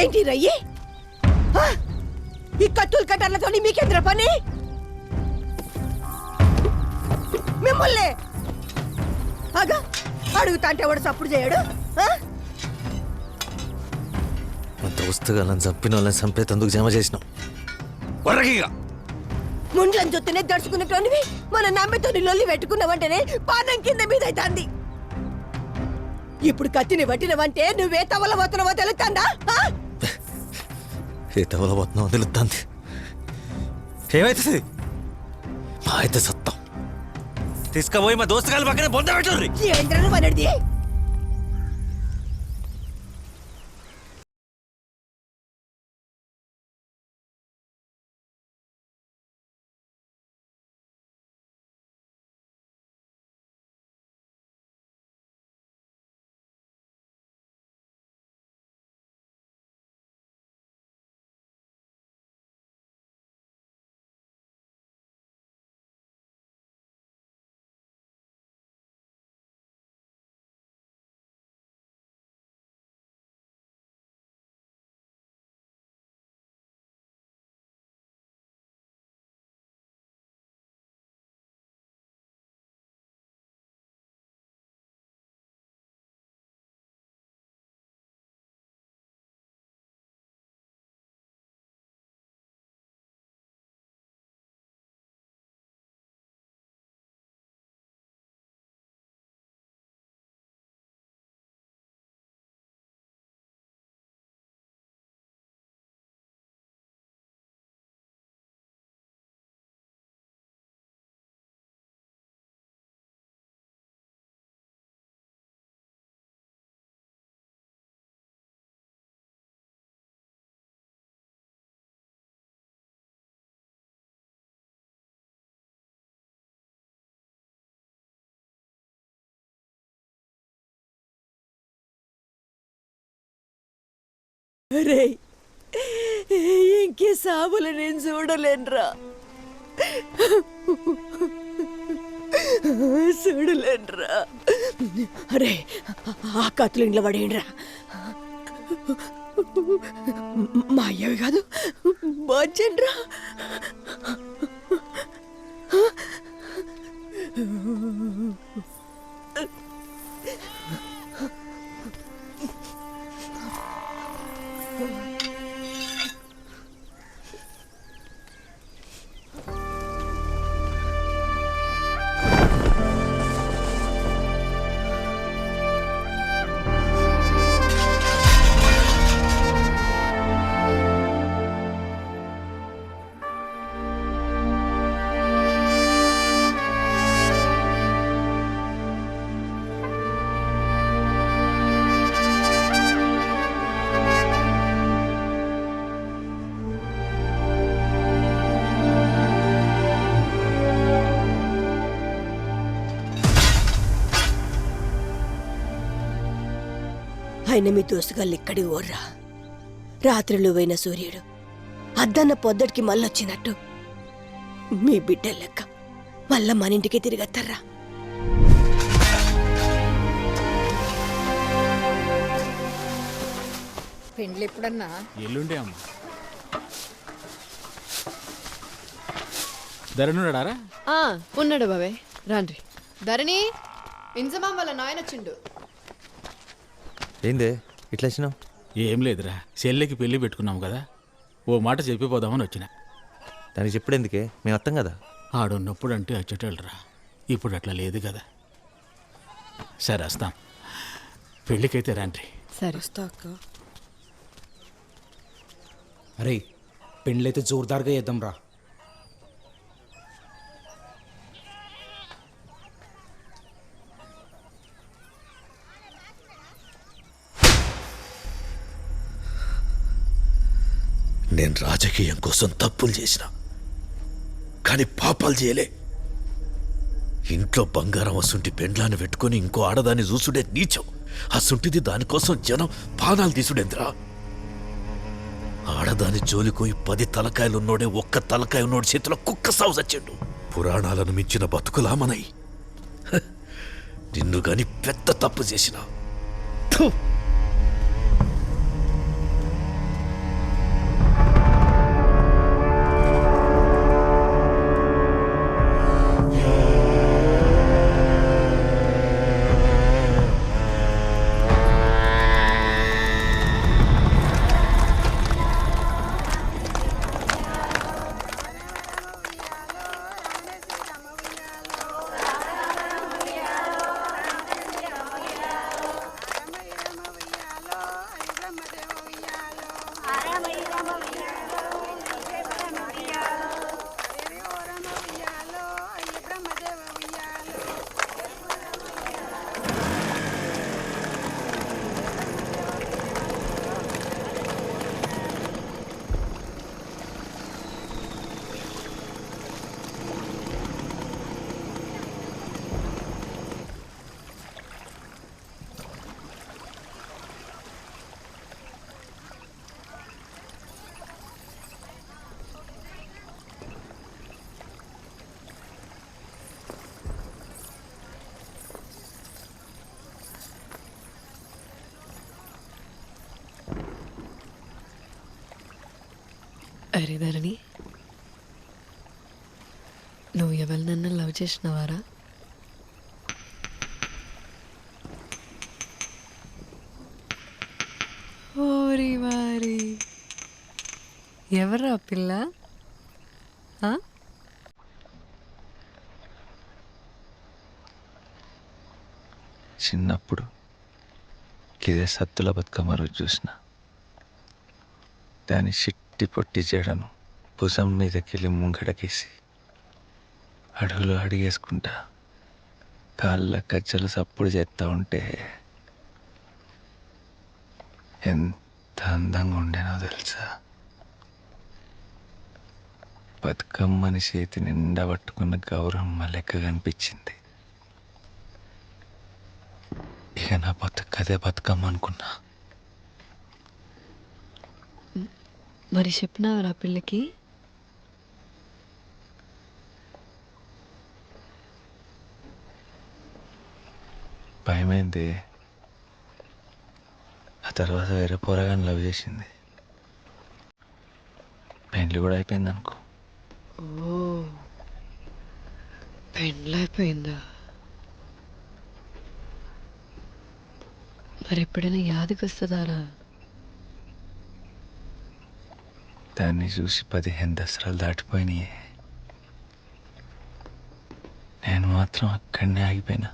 ఏంటి రయ్యి? ఈ కత్తులు కట్టర్లతో మీకేంద్ర పని మిమ్మల్ని అగా అడుగుతా అంటే వాడు సప్పుడు చేయడు ఆ? మా దోస్తుగాలను చంపిన వాళ్ళని చంపేతందుకు జమ చేసినాం వరగిగా ముండ్లను చూస్తేనే దడుచుకున్నటువంటివి మన నమ్మితోని లొల్లి పెట్టుకున్నావంటేనే పానం కింద మీద అవుతుంది ఇప్పుడు కత్తిని పట్టినవంటే నువ్వే తవల పోతున్నావో తెలుస్తుందా? ఏ తవల పోతున్నావు ఏమైతుంది? మా అయితే సత్తం. తీసుకుపోయి మా దోస్తు దోస్తుగాల పక్కన బొంద పెట్టుర్రి ఏంద్రను మనడిది రే ఇంకే సాబులు నేను చూడలేనురా. చూడలేనురా. అరే ఆ కత్తులు ఇంట్లో పడేయండిరా. మా అయ్యవి కాదు బాచండ్రా ఆయన మీ దోసుగాళ్ళు ఇక్కడి ఓర్రా రాత్రిలో పోయిన సూర్యుడు అద్దన్న పొద్దటికి మళ్ళొచ్చినట్టు. మీ బిడ్డ లెక్క మళ్ళా మన ఇంటికి తిరిగత్తర్రా? పెండ్లు ఎప్పుడన్నా ఎల్లుండే అమ్మ. ధరణుడారా ఉన్నాడు బాబాయ్. రాండ్రి ధరణి ఇంజమాం వాళ్ళ నాయన వచ్చిండు ఏందే? ఇట్లా వచ్చినావు? ఏం లేదురా. చెల్లెకి పెళ్ళి పెట్టుకున్నాం కదా. ఓ మాట చెప్పిపోదామని వచ్చిన. దానికి చెప్పుడెందుకే? మేము అర్థం కదా? ఆడున్నప్పుడు అంటే అచ్చటోళ్ళరా. ఇప్పుడు అట్లా లేదు కదా. సరే వస్తాం. పెళ్ళికైతే రండి సరే అరే పెళ్ళైతే జోర్దార్గా చేద్దాం రా నేను రాజకీయం కోసం తప్పులు చేసిన కానీ పాపాలు చేయలే. ఇంట్లో బంగారం అసుంటి పెండ్లాన్ని పెట్టుకొని ఇంకో ఆడదాన్ని చూసుడే నీచం. అసుంటిది దానికోసం జనం పానాలు తీసుడేంద్రా. ఆడదాని జోలికోయి పది తలకాయలున్నోడే ఒక్క తలకాయ ఉన్నోడి చేతిలో కుక్క సాగు చచ్చిండు. పురాణాలను మించిన బతుకులా మనయి. హ, నిన్ను గాని పెద్ద తప్పు చేసిన. అరే ధరణి నువ్వు ఎవరినన్నా లవ్ చేసినవారా? ఓరి వారి. ఎవరా పిల్ల? చిన్నప్పుడు ఇదే సత్తుల బతుకమ్మ రోజు చూసిన. దాని షిట్ పొట్టి జడను భుజం మీదకెళ్ళి ముంగడకేసి అడుగులు అడిగేసుకుంటా కాళ్ళ కజ్జలు సప్పుడు చేస్తూ ఉంటే ఎంత అందంగా ఉండేనో తెలుసా? బతుకమ్మని చేతి నిండా పట్టుకున్న గౌరమ్మ లెక్క కనిపించింది. ఇక నా బతుకు అదే బతుకమ్మ అనుకున్నా. మరి చెప్పినావరా పిల్లకి? భయమైంది. ఆ తర్వాత వేరే పోరగాని లవ్ చేసింది. పెళ్ళి కూడా అయిపోయింది అనుకో. ఓ పెండ్లైపోయిందా మరి ఎప్పుడైనా యాదికి వస్తుందారా దాన్ని చూసి పదిహేను దసరాలు దాటిపోయినాయి. నేను మాత్రం అక్కడనే ఆగిపోయినా.